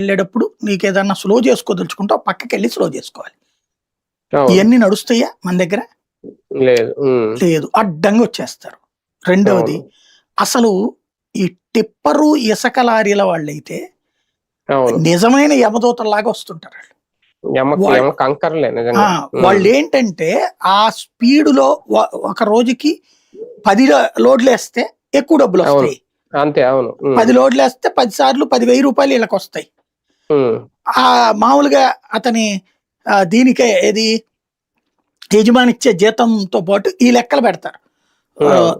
వెళ్ళేటప్పుడు నీకు ఏదన్నా స్లో చేసుకోదలుచుకుంటే ఆ పక్కకి వెళ్ళి స్లో చేసుకోవాలి. ఇవన్నీ నడుస్తాయా మన దగ్గర లేదు. లేదు అడ్డంగా వచ్చేస్తారు రెండవది. అసలు ఈ టిప్పరు ఇసుక లారీల వాళ్ళైతే నిజమైన యమదూతల్లాగా వస్తుంటారు వాళ్ళు. వాళ్ళు ఏంటంటే ఆ స్పీడులో ఒక రోజుకి పది లోడ్లు వేస్తే ఎక్కువ డబ్బులు. వస్తాయి అంతే అవును. పది లోడ్లు వేస్తే పది సార్లు పది వెయ్యి రూపాయలు వీళ్ళకి వస్తాయి. ఆ మామూలుగా అతని దీనికే ఏది యజమాని ఇచ్చే జీతంతో పాటు ఈ లెక్కలు పెడతారు.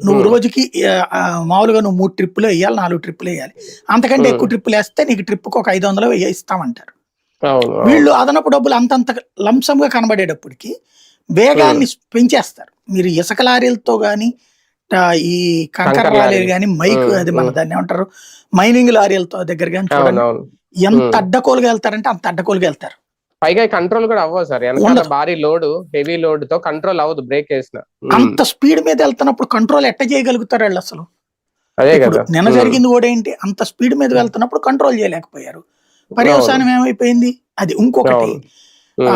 నువ్వు. రోజుకి మామూలుగా నువ్వు మూడు ట్రిప్పులు వేయాలి నాలుగు ట్రిప్పులు వేయాలి అంతకంటే. ఎక్కువ ట్రిప్పులు వేస్తే నీకు ట్రిప్కి ఒక ఐదు వందలు ఇస్తామంటారు. వీళ్ళు అదనపు డబ్బులు అంతంత లంసంగా కనబడేటప్పటికి వేగాన్ని పెంచేస్తారు మీరు ఇసుక లారీలతో గాని ఆ, ఈ కంకర లారీలు. కానీ మైక్ అది మన. దాన్ని ఏమంటారు మైనింగ్ లారీలతో దగ్గర కానీ చూడండి ఎంత. అడ్డకోలుగా వెళ్తారంటే అంత అడ్డకోలుగా వెళ్తారు పైగా కంట్రోల్ కూడా అవ్వదు సార్ వెనకాల. భారీ లోడ్ హెవీ లోడ్తో కంట్రోల్ అవ్వదు బ్రేక్ వేసిన. అంత స్పీడ్ మీద వెళ్తున్నప్పుడు కంట్రోల్ ఎట్ట చేయగలుగుతారు వాళ్ళు అసలు అదే కదా నిన్న. జరిగింది కూడా ఏంటి అంత స్పీడ్ మీద వెళ్తున్నప్పుడు కంట్రోల్ చేయలేకపోయారు పర్యవసానం ఏమైపోయింది అది ఇంకొకటి అవును. ఉమ్. ఆ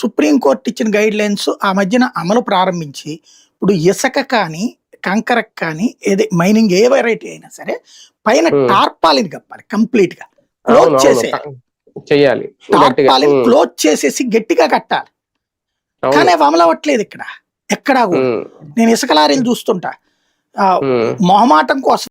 సుప్రీం కోర్టు ఇచ్చిన గైడ్ లైన్స్ ఆ మధ్యన అమలు ప్రారంభించి ఇప్పుడు ఇసుక కానీ కంకర కానీ ఏది మైనింగ్ ఏ వెరైటీ అయినా సరే పైన. టార్పాలిన్ కప్పాలి కంప్లీట్గా క్లోజ్ చేసే చెయ్యాలి. క్లోజ్ చేసేసి గట్టిగా కట్టాలి. కానీ అవి ఇక్కడ ఎక్కడా. నేను ఇసుక లారీలు చూస్తుంటా. మొహమాటం కోసం